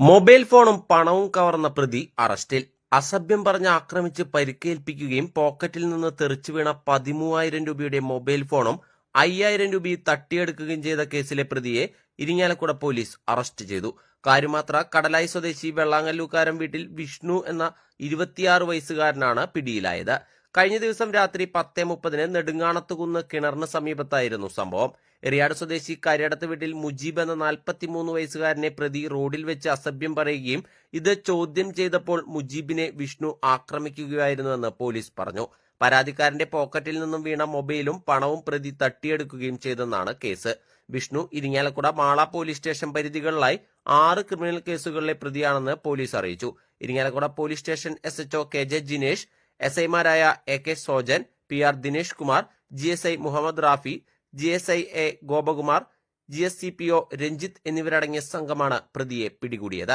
Mobile ഫോണും പണവും കവർന്ന പ്രതി അറസ്റ്റിൽ. അസഭ്യം പറഞ്ഞ് ആക്രമിച്ച് പരിക്കേൽപ്പിക്കുകയും പോക്കറ്റിൽ നിന്ന് തെറിച്ചു വീണ പതിമൂവായിരം രൂപയുടെ മൊബൈൽ ഫോണും അയ്യായിരം രൂപയും തട്ടിയെടുക്കുകയും ചെയ്ത കേസിലെ പ്രതിയെ ഇരിങ്ങാലക്കുട പോലീസ് അറസ്റ്റ് ചെയ്തു. കാര്യമാത്ര കടലായി സ്വദേശി വെള്ളാങ്ങല്ലൂക്കാരൻ വീട്ടിൽ വിഷ്ണു എന്ന ഇരുപത്തിയാറ് വയസ്സുകാരനാണ് പിടിയിലായത്. കഴിഞ്ഞ ദിവസം രാത്രി പത്തേ മുപ്പതിന് നെടുങ്ങാണത്തുകുന്ന് കിണറിന് സമീപത്തായിരുന്നു സംഭവം. എറിയാട് സ്വദേശി കരിയടത്ത് വീട്ടിൽ മുജീബ് എന്ന നാൽപ്പത്തിമൂന്ന് വയസ്സുകാരനെ പ്രതി റോഡിൽ വെച്ച് അസഭ്യം പറയുകയും ഇത് ചോദ്യം ചെയ്തപ്പോൾ മുജീബിനെ വിഷ്ണു ആക്രമിക്കുകയായിരുന്നുവെന്ന് പോലീസ് പറഞ്ഞു. പരാതിക്കാരന്റെ പോക്കറ്റിൽ നിന്നും വീണ മൊബൈലും പണവും പ്രതി തട്ടിയെടുക്കുകയും ചെയ്തെന്നാണ് case. Vishnu Irinjalakuda Mala police station പരിധികളിലായി ആറ് ക്രിമിനൽ കേസുകളിലെ പ്രതിയാണെന്ന് പോലീസ് അറിയിച്ചു. Irinjalakuda police station S H O K J Jinesh S ഐമാരായ A K Sojan P R Dinesh Kumar G S I Muhammad Rafi G S I A Gopakumar G S C P O Ranjith എന്നിവരടങ്ങിയ സംഘമാണ് പ്രതിയെ പിടികൂടിയത്.